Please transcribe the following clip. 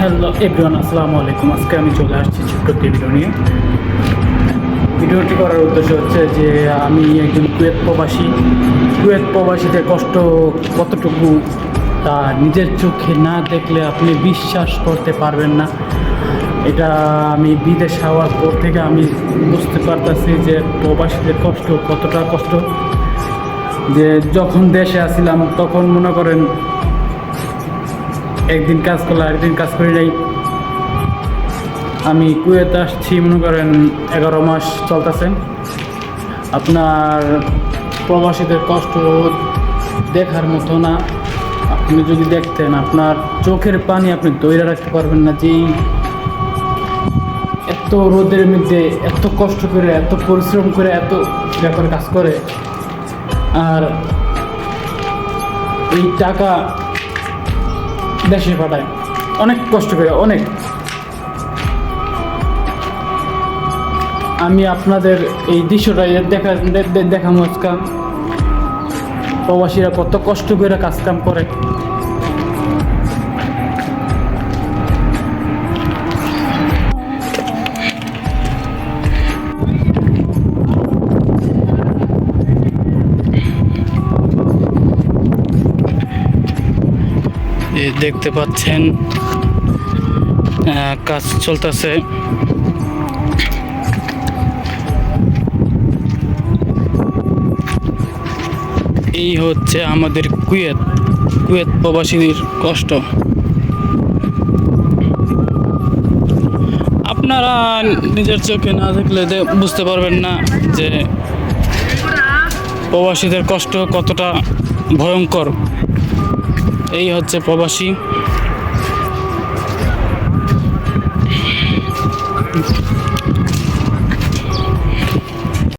Hello everyone, আসসালামু আলাইকুম। আজকে আমি চলে আসছি ছোট্ট একটি ভিডিও নিয়ে। ভিডিওটি করার উদ্দেশ্য হচ্ছে যে, আমি একজন কুয়েত প্রবাসী। কুয়েত প্রবাসীদের কষ্ট কতটুকু, তা নিজের চোখে না দেখলে আপনি বিশ্বাস করতে পারবেন না। এটা আমি বিদেশ হওয়ার পর থেকে আমি বুঝতে পারতেছি যে, প্রবাসীদের কষ্ট কতটা কষ্ট। যে, যখন দেশে আসছিলাম তখন মনে করেন একদিন কাজ করলে আরেকদিন কাজ করি নাই আমি কুয়েতে আসছি, মনে করেন এগারো মাস চলতেছে। আপনার প্রবাসীদের কষ্ট দেখার মতো না। আপনি যদি দেখতেন, আপনার চোখের পানি আপনি দৈরা রাখতে পারবেন না। যে এই এত রোদের মধ্যে, এত কষ্ট করে, এত পরিশ্রম করে, এত ব্যাপার কাজ করে। আর এই টাকা দেশে পাঠায়। অনেক কষ্ট করে, অনেক। আমি আপনাদের এই দৃশ্যটা দেখা দেখা মজকাম প্রবাসীরা কত কষ্ট করে কাজকাম করে। দেখতে পাচ্ছেন কাজ চলতেছে। এই হচ্ছে আমাদের কুয়েত কুয়েত প্রবাসীদের কষ্ট। আপনারা নিজের চোখে না দেখলে বুঝতে পারবেন না যে প্রবাসীদের কষ্ট কতটা ভয়ঙ্কর। এই হচ্ছে প্রবাসী।